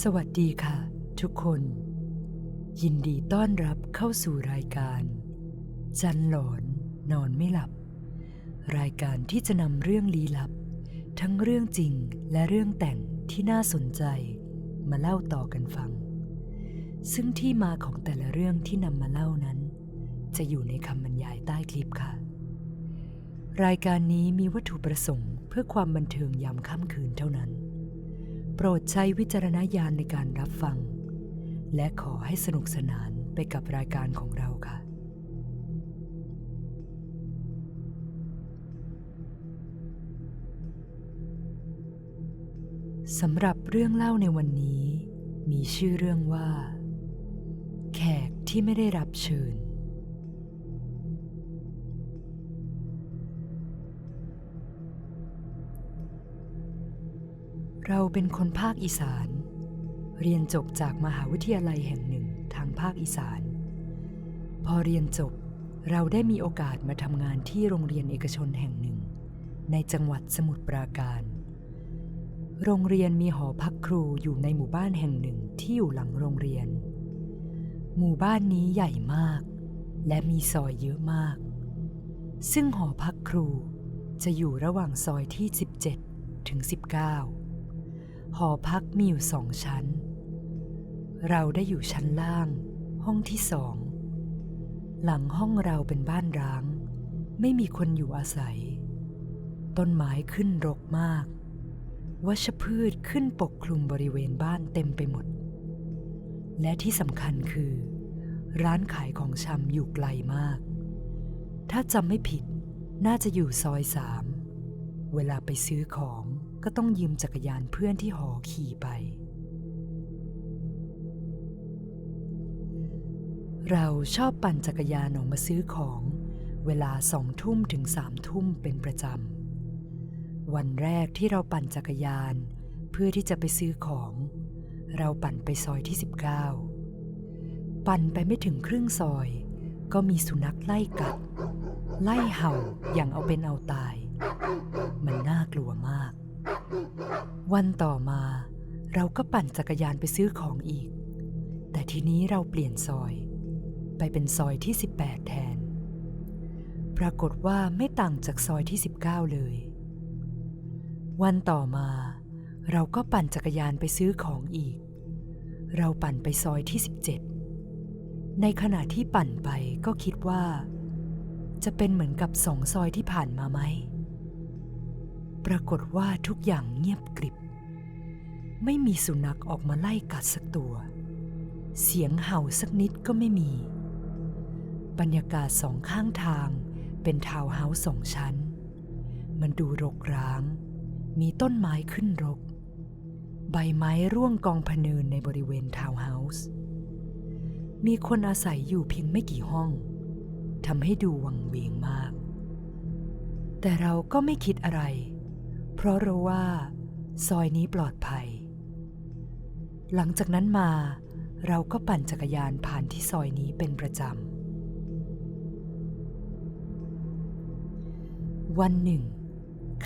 สวัสดีค่ะ ทุกคน ยินดีต้อนรับเข้าสู่รายการ จันหลอนนอนไม่หลับ รายการที่จะนำเรื่องลี้ลับ ทั้งเรื่องจริงและเรื่องแต่งที่น่าสนใจมาเล่าต่อกันฟัง ซึ่งที่มาของแต่ละเรื่องที่นำมาเล่านั้น จะอยู่ในคำบรรยายใต้คลิปค่ะ รายการนี้มีวัตถุประสงค์เพื่อความบันเทิงยามค่ำคืนเท่านั้น โปรดใช้วิจารณญาณในการรับฟัง และขอให้สนุกสนานไปกับรายการของเราค่ะ สำหรับเรื่องเล่าในวันนี้ มีชื่อเรื่องว่า แขกที่ไม่ได้รับเชิญ เราเป็นคนภาคอีสาน เรียนจบจากมหาวิทยาลัยแห่งหนึ่งทางภาคอีสาน พอเรียนจบเราได้มีโอกาสมาทำงานที่โรงเรียนเอกชนแห่งหนึ่ง ในจังหวัดสมุทรปราการ โรงเรียนมีหอพักครูอยู่ในหมู่บ้านแห่งหนึ่งที่อยู่หลังโรงเรียน หมู่บ้านนี้ใหญ่มาก และมีซอยเยอะมาก ซึ่งหอพักครูจะอยู่ระหว่างซอยที่ 17 ถึง 19 หอพักมีอยู่สองชั้น เราได้อยู่ชั้นล่าง ห้องที่สอง หลังห้องเราเป็นบ้านร้าง ไม่มีคนอยู่อาศัย ต้นไม้ขึ้นรกมาก วัชพืชขึ้นปกคลุมบริเวณบ้านเต็มไปหมด และที่สำคัญคือ ร้านขายของชำอยู่ไกลมาก ถ้าจำไม่ผิดน่าจะอยู่ซอยสาม เวลาไปซื้อของ ก็ต้องยืมจักรยานเพื่อนที่หอขี่ไป เราชอบปั่นจักรยานออกมาซื้อของ เวลาสองทุ่มถึงสามทุ่มเป็นประจำ วันแรกที่เราปั่นจักรยาน เพื่อที่จะไปซื้อของ เราปั่นไปซอยที่ 19 ปั่นไปไม่ถึงครึ่งซอย ก็มีสุนัขไล่กัด ไล่เห่าอย่างเอาเป็นเอาตาย มันน่ากลัวมาก วันต่อมาเราก็ปั่นจักรยานไปซื้อของอีก แต่ทีนี้เราเปลี่ยนซอย ไปเป็นซอยที่ 18 แทน ปรากฏว่าไม่ต่างจากซอยที่ 19 เลย วันต่อมา เราก็ปั่นจักรยานไปซื้อของอีก เราปั่นไปซอยที่ 17 ในขณะที่ปั่นไปก็คิดว่า จะเป็นเหมือนกับสองซอยที่ผ่านมาไหม ปรากฏว่าทุกอย่างเงียบกริบ ไม่มีสุนัขออกมาไล่กัดสักตัว เสียงเห่าสักนิดก็ไม่มี บรรยากาศสองข้างทางเป็นทาวน์เฮาส์สองชั้น มันดูรกร้าง มีต้นไม้ขึ้นรก ใบไม้ร่วงกองพเนินในบริเวณทาวน์เฮาส์ มีคนอาศัยอยู่เพียงไม่กี่ห้องทำให้ดูวังเวงมาก แต่เราก็ไม่คิดอะไร เพราะรู้ว่าซอยนี้ปลอดภัย หลังจากนั้นมาเราก็ปั่นจักรยานผ่านที่ซอยนี้เป็นประจำ วันหนึ่ง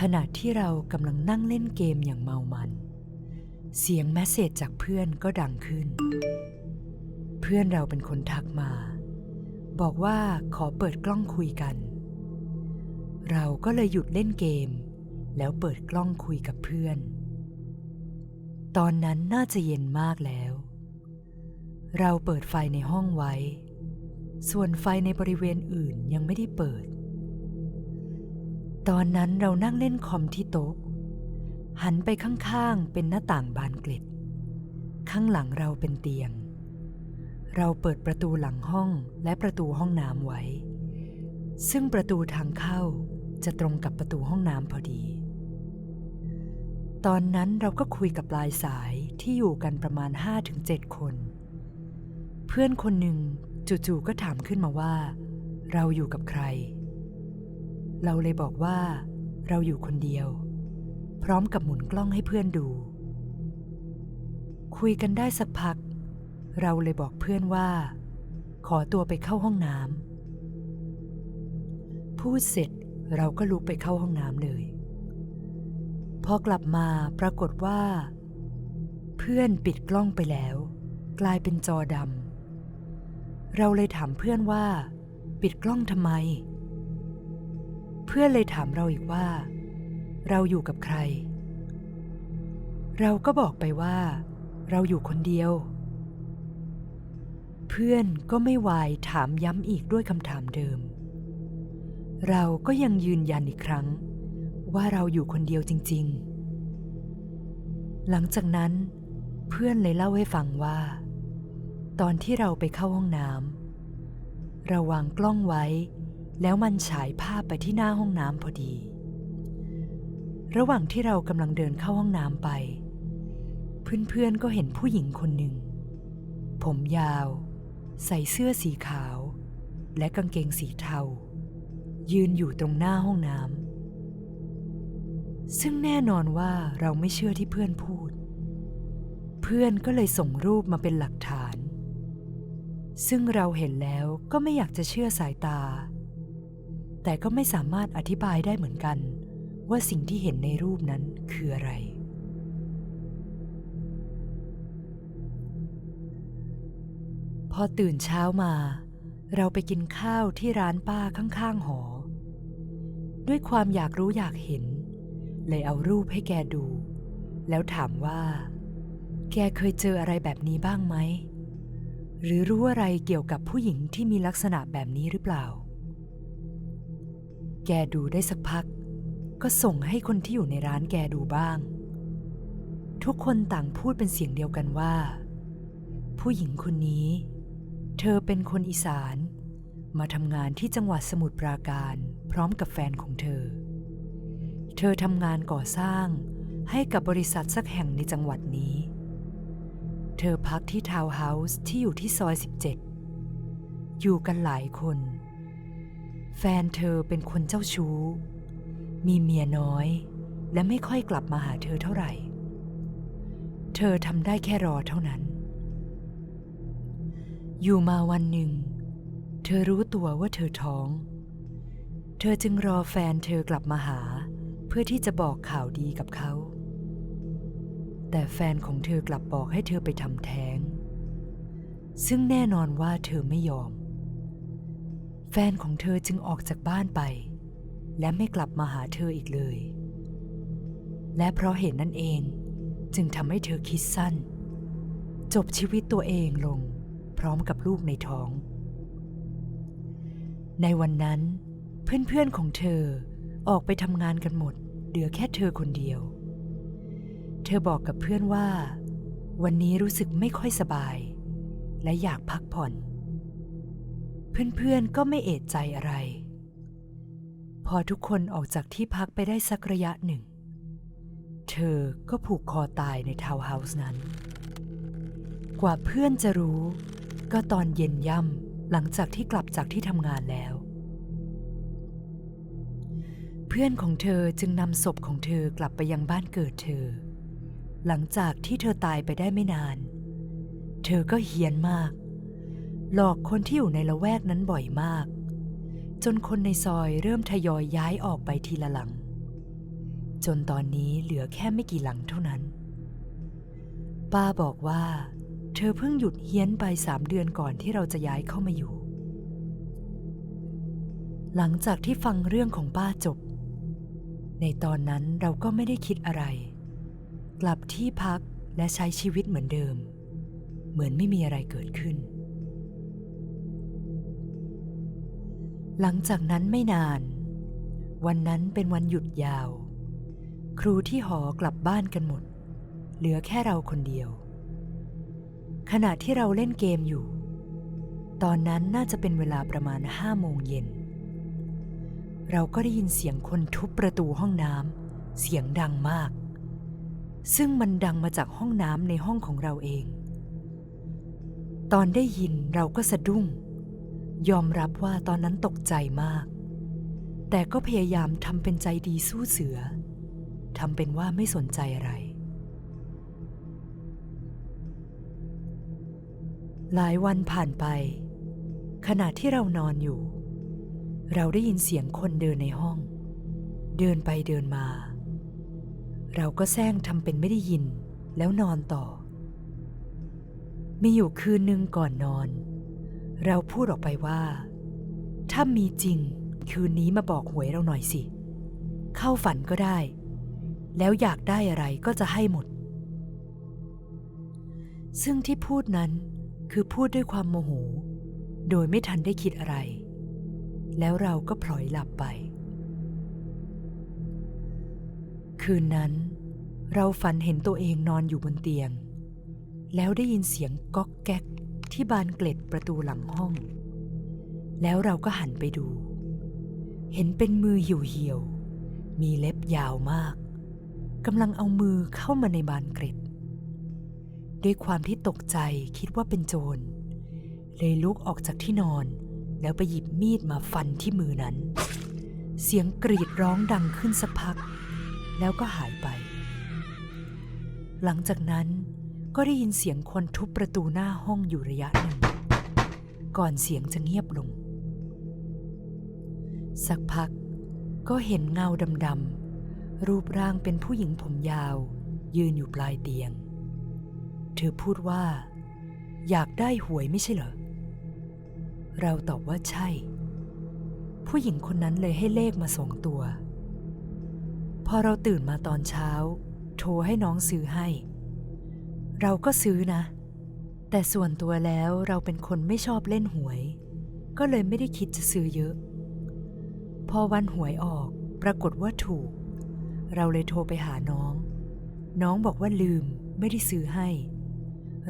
ขณะที่เรากำลังนั่งเล่นเกมอย่างเมามัน เสียงแมสเซจจากเพื่อนก็ดังขึ้น เพื่อนเราเป็นคนทักมา บอกว่าขอเปิดกล้องคุยกัน เราก็เลยหยุดเล่นเกม แล้วเปิดกล้องคุยกับเพื่อน ตอนนั้นน่าจะเย็นมากแล้ว เราเปิดไฟในห้องไว้ ส่วนไฟในบริเวณอื่นยังไม่ได้เปิด ตอนนั้นเรานั่งเล่นคอมที่โต๊ะ หันไปข้างๆเป็นหน้าต่างบานเกล็ด ข้างหลังเราเป็นเตียง เราเปิดประตูหลังห้องและประตูห้องน้ำไว้ ซึ่งประตูทางเข้าจะตรงกับประตูห้องน้ำพอดี ตอนนั้นเราก็คุยกับปลายสายที่อยู่กันประมาณ 5-7 คน เพื่อนคนหนึ่งจู่ๆก็ถามขึ้นมาว่า เราอยู่กับใคร เราเลยบอกว่า เราอยู่คนเดียว พร้อมกับหมุนกล้องให้เพื่อนดู คุยกันได้สักพัก เราเลยบอกเพื่อนว่า ขอตัวไปเข้าห้องน้ำพูดเสร็จเราก็ลุกไปเข้าห้องน้ำเลย พอกลับมาปรากฏว่า เพื่อนปิดกล้องไปแล้ว กลายเป็นจอดำเราเลยถามเพื่อนว่า ปิดกล้องทำไม เพื่อนเลยถามเราอีกว่า เราอยู่กับใคร เราก็บอกไปว่า เราอยู่คนเดียว เพื่อนก็ไม่วายถามย้ำอีกด้วยคำถามเดิม เราก็ยังยืนยันอีกครั้ง ว่าเราอยู่คนเดียวจริง ๆ หลังจากนั้น เพื่อนเลยเล่าให้ฟังว่า ตอนที่เราไปเข้าห้องน้ำเราวางกล้องไว้ แล้วมันฉายภาพไปที่หน้าห้องน้ำพอดี ระหว่างที่เรากำลังเดินเข้าห้องน้ำไป เพื่อนๆก็เห็นผู้หญิงคนหนึ่ง ผมยาว ใส่เสื้อสีขาว และกางเกงสีเทายืนอยู่ตรงหน้าห้องน้ำ ซึ่งแน่นอนว่าเราไม่เชื่อที่เพื่อนพูด เพื่อนก็เลยส่งรูปมาเป็นหลักฐาน ซึ่งเราเห็นแล้วก็ไม่อยากจะเชื่อสายตา แต่ก็ไม่สามารถอธิบายได้เหมือนกัน ว่าสิ่งที่เห็นในรูปนั้นคืออะไร พอตื่นเช้ามา เราไปกินข้าวที่ร้านป้าข้างๆหอ ด้วยความอยากรู้อยากเห็น เลยเอารูปให้แกดู แล้วถามว่า แกเคยเจออะไรแบบนี้บ้างไหม หรือรู้อะไรเกี่ยวกับผู้หญิงที่มีลักษณะแบบนี้หรือเปล่า แกดูได้สักพัก ก็ส่งให้คนที่อยู่ในร้านแกดูบ้าง ทุกคนต่างพูดเป็นเสียงเดียวกันว่า ผู้หญิงคนนี้ เธอเป็นคนอีสาน มาทำงานที่จังหวัดสมุทรปราการพร้อมกับแฟนของเธอ เธอทำงานก่อสร้างให้กับบริษัทสักแห่งในจังหวัดนี้ เธอพักที่ทาวน์เฮาส์ที่อยู่ที่ซอย 17 อยู่กันหลายคน แฟนเธอเป็นคนเจ้าชู้ มีเมียน้อย และไม่ค่อยกลับมาหาเธอเท่าไหร่ เธอทำได้แค่รอเท่านั้น อยู่มาวันหนึ่ง เธอรู้ตัวว่าเธอท้อง เธอจึงรอแฟนเธอกลับมาหาเพื่อที่จะบอกข่าวดีกับเขา แต่แฟนของเธอกลับบอกให้เธอไปทำแท้ง ซึ่งแน่นอนว่าเธอไม่ยอม แฟนของเธอจึงออกจากบ้านไป และไม่กลับมาหาเธออีกเลย และเพราะเหตุนนั่นเองจึงทำให้เธอคิดสั้น จบชีวิตตัวเองลงพร้อมกับลูกในท้อง ในวันนั้นเพื่อนๆของเธอออกไปทำงานกันหมด เหลือแค่เธอคนเดียว เธอบอกกับเพื่อนว่า วันนี้รู้สึกไม่ค่อยสบาย และอยากพักผ่อน เพื่อนๆก็ไม่เอะใจอะไร พอทุกคนออกจากที่พักไปได้สักระยะหนึ่ง เธอก็ผูกคอตายในทาวน์เฮาส์นั้น กว่าเพื่อนจะรู้ ก็ตอนเย็นย่ำหลังจากที่กลับจากที่ทำงานแล้ว พื่อนของเธอจึงนำศพของเธอกลับไปยังบ้านเกิดเธอ หลังจากที่เธอตายไปได้ไม่นาน เธอก็เฮี้ยนมาก หลอกคนที่อยู่ในละแวกนั้นบ่อยมาก จนคนในซอยเริ่มทยอยย้ายออกไปทีละหลัง จนตอนนี้เหลือแค่ไม่กี่หลังเท่านั้น ป้าบอกว่า เธอเพิ่งหยุดเฮี้ยนไปสามเดือนก่อนที่เราจะย้ายเข้ามาอยู่ หลังจากที่ฟังเรื่องของป้าจบ ในตอนนั้นเราก็ไม่ได้คิดอะไร กลับที่พักและใช้ชีวิตเหมือนเดิม เหมือนไม่มีอะไรเกิดขึ้น หลังจากนั้นไม่นาน วันนั้นเป็นวันหยุดยาว ครูที่หอกลับบ้านกันหมด เหลือแค่เราคนเดียว ขณะที่เราเล่นเกมอยู่ ตอนนั้นน่าจะเป็นเวลาประมาณห้าโมงเย็น เราก็ได้ยินเสียงคนทุบประตูห้องน้ำเสียงดังมาก ซึ่งมันดังมาจากห้องน้ำในห้องของเราเอง ตอนได้ยินเราก็สะดุ้ง ยอมรับว่าตอนนั้นตกใจมาก แต่ก็พยายามทำเป็นใจดีสู้เสือทำเป็นว่าไม่สนใจอะไร หลายวันผ่านไป ขณะที่เรานอนอยู่ เราได้ยินเสียงคนเดินในห้อง เดินไปเดินมา เราก็แซงทำเป็นไม่ได้ยินแล้วนอนต่อ มีอยู่คืนหนึ่งก่อนนอน เราพูดออกไปว่า ถ้ามีจริง คืนนี้มาบอกหวยเราหน่อยสิ เข้าฝันก็ได้ แล้วอยากได้อะไรก็จะให้หมด ซึ่งที่พูดนั้นคือพูดด้วยความโมโห โดยไม่ทันได้คิดอะไร แล้วเราก็พลอยหลับไป คืนนั้น เราฝันเห็นตัวเองนอนอยู่บนเตียง แล้วได้ยินเสียงก๊อกแก๊กที่บานเกล็ดประตูหลังห้อง แล้วเราก็หันไปดู เห็นเป็นมือเหี่ยวๆ มีเล็บยาวมากกำลังเอามือเข้ามาในบานเกล็ด ด้วยความที่ตกใจคิดว่าเป็นโจร เลยลุกออกจากที่นอน แล้วไปหยิบมีดมาฟันที่มือนั้น เสียงกรีดร้องดังขึ้นสักพัก แล้วก็หายไป หลังจากนั้นก็ได้ยินเสียงคนทุบประตูหน้าห้องอยู่ระยะหนึ่ง ก่อนเสียงจะเงียบลง สักพักก็เห็นเงาดำๆ รูปร่างเป็นผู้หญิงผมยาว ยืนอยู่ปลายเตียง เธอพูดว่า อยากได้หวยไม่ใช่เหรอ เราตอบว่าใช่ ผู้หญิงคนนั้นเลยให้เลขมาสองตัว พอเราตื่นมาตอนเช้า โทรให้น้องซื้อให้ เราก็ซื้อนะ แต่ส่วนตัวแล้วเราเป็นคนไม่ชอบเล่นหวย ก็เลยไม่ได้คิดจะซื้อเยอะ พอวันหวยออกปรากฏว่าถูก เราเลยโทรไปหาน้อง น้องบอกว่าลืมไม่ได้ซื้อให้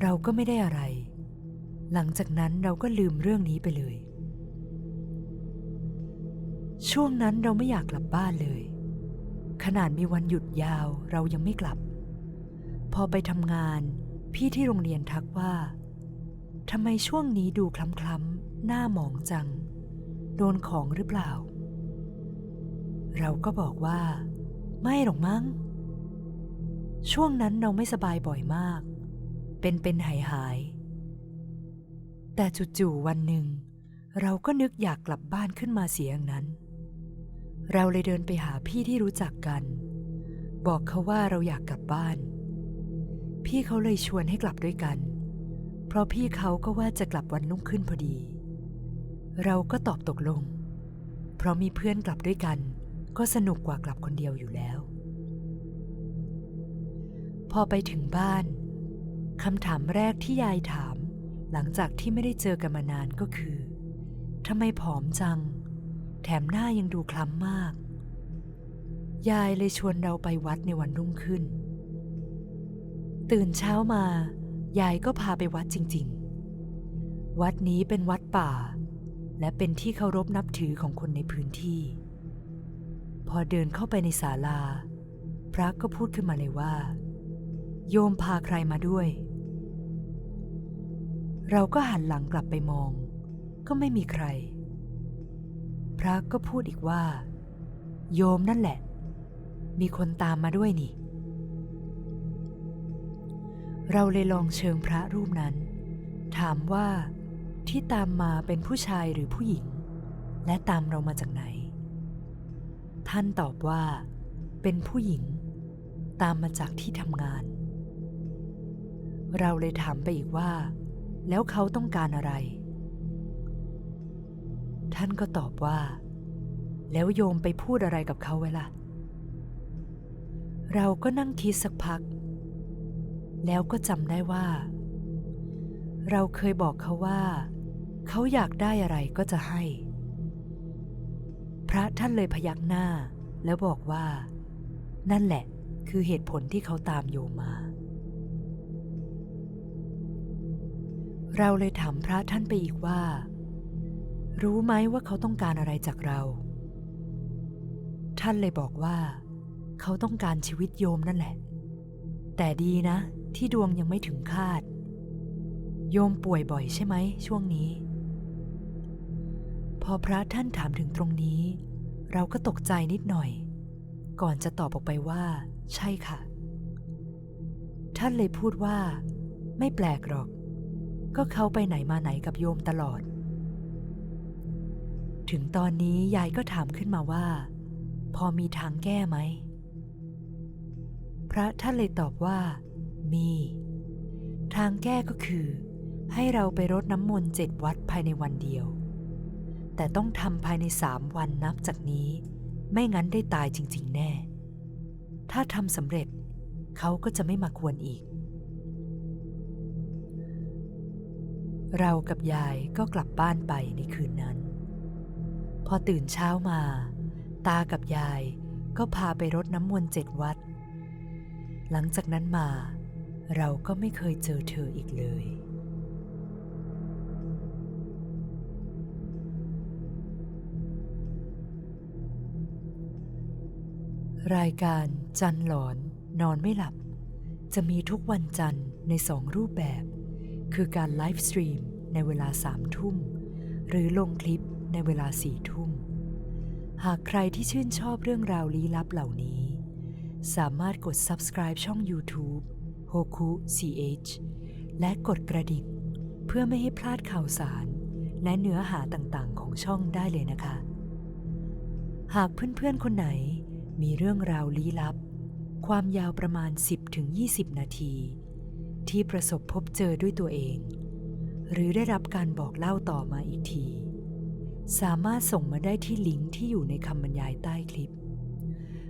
เราก็ไม่ได้อะไร หลังจากนั้นเราก็ลืมเรื่องนี้ไปเลย ช่วงนั้นเราไม่อยากกลับบ้านเลย ขนาดมีวันหยุดยาวเรายังไม่กลับ พอไปทำงานพี่ที่โรงเรียนทักว่าทำไมช่วงนี้ดูคล้ำๆหน้าหมองจัง โดนของหรือเปล่า เราก็บอกว่า ไม่หรอกมั้ง ช่วงนั้นเราไม่สบายบ่อยมาก เป็นเป็นหายหาย แต่จู่ๆวันหนึ่ง เราก็นึกอยากกลับบ้านขึ้นมาเสียอย่างนั้น เราเลยเดินไปหาพี่ที่รู้จักกัน บอกเขาว่าเราอยากกลับบ้าน พี่เขาเลยชวนให้กลับด้วยกัน เพราะพี่เขาก็ว่าจะกลับวันรุ่งขึ้นพอดี เราก็ตอบตกลง เพราะมีเพื่อนกลับด้วยกัน ก็สนุกกว่ากลับคนเดียวอยู่แล้ว พอไปถึงบ้านคำถามแรกที่ยายถาม หลังจากที่ไม่ได้เจอกันมานานก็คือทำไมผอมจัง แถมหน้ายังดูคล้ำมาก ยายเลยชวนเราไปวัดในวันรุ่งขึ้น ตื่นเช้ามา ยายก็พาไปวัดจริง ๆ วัดนี้เป็นวัดป่า และเป็นที่เคารพนับถือของคนในพื้นที่ พอเดินเข้าไปในศาลา พระก็พูดขึ้นมาเลยว่า โยมพาใครมาด้วย เราก็หันหลังกลับไปมอง ก็ไม่มีใคร พระก็พูดอีกว่า โยมนั่นแหละ มีคนตามมาด้วยนี่ เราเลยลองเชิงพระรูปนั้น ถามว่าที่ตามมาเป็นผู้ชายหรือผู้หญิง และตามเรามาจากไหน ท่านตอบว่า เป็นผู้หญิง ตามมาจากที่ทำงาน เราเลยถามไปอีกว่า แล้วเขาต้องการอะไร ท่านก็ตอบว่า แล้วโยมไปพูดอะไรกับเขาไว้ล่ะ เราก็นั่งคิดสักพัก แล้วก็จำได้ว่า เราเคยบอกเขาว่า เขาอยากได้อะไรก็จะให้ พระท่านเลยพยักหน้าแล้วบอกว่า นั่นแหละคือเหตุผลที่เขาตามโยมมา เราเลยถามพระท่านไปอีกว่า รู้ไหมว่าเขาต้องการอะไรจากเรา ท่านเลยบอกว่า เขาต้องการชีวิตโยมนั่นแหละ แต่ดีนะ ที่ดวงยังไม่ถึงคาด โยมป่วยบ่อยใช่ไหมช่วงนี้ พอพระท่านถามถึงตรงนี้ เราก็ตกใจนิดหน่อย ก่อนจะตอบออกไปว่า ใช่ค่ะ ท่านเลยพูดว่า ไม่แปลกหรอก ก็เขาไปไหนมาไหนกับโยมตลอด ถึงตอนนี้ยายก็ถามขึ้นมาว่า พอมีทางแก้ไหม พระท่านเลยตอบว่า มี ทางแก้ก็คือ ให้เราไปรดน้ำมนต์เจ็ดวัดภายในวันเดียว แต่ต้องทำภายในสามวันนับจากนี้ ไม่งั้นได้ตายจริง ๆ แน่ ถ้าทำสำเร็จเขาก็จะไม่มาควรอีก เรากับยายก็กลับบ้านไปในคืนนั้น พอตื่นเช้ามา ตากับยายก็พาไปรดน้ำมนต์เจ็ดวัด หลังจากนั้นมา เราก็ไม่เคยเจอเธออีกเลย รายการจันหลอนนอนไม่หลับ จะมีทุกวันจันทร์ในสองรูปแบบ คือการไลฟ์สตรีมในเวลาสามทุ่ม หรือลงคลิปในเวลาสี่ทุ่ม หากใครที่ชื่นชอบเรื่องราวลี้ลับเหล่านี้ สามารถกด subscribe ช่อง YouTube Hoku CH และกดกระดิ่ง เพื่อไม่ให้พลาดข่าวสาร และเนื้อหาต่างๆ ของช่องได้เลยนะคะ หากเพื่อนๆ คนไหนมีเรื่องราวลี้ลับ ความยาวประมาณ 10-20 นาที ที่ประสบพบเจอด้วยตัวเอง หรือได้รับการบอกเล่าต่อมาอีกที สามารถส่งมาได้ที่ลิงก์ที่อยู่ในคำบรรยายใต้คลิป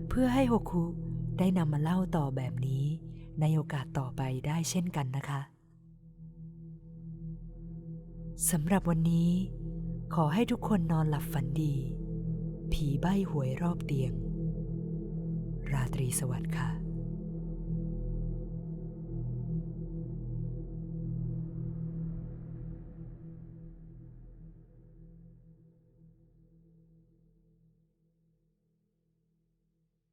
เพื่อให้โฮคุได้นำมาเล่าต่อแบบนี้ ในโอกาสต่อไปได้เช่นกันนะคะสำหรับวันนี้ ขอให้ทุกคนนอนหลับฝันดี ผีใบ้หวยรอบเตียง ราตรีสวัสดิ์ค่ะ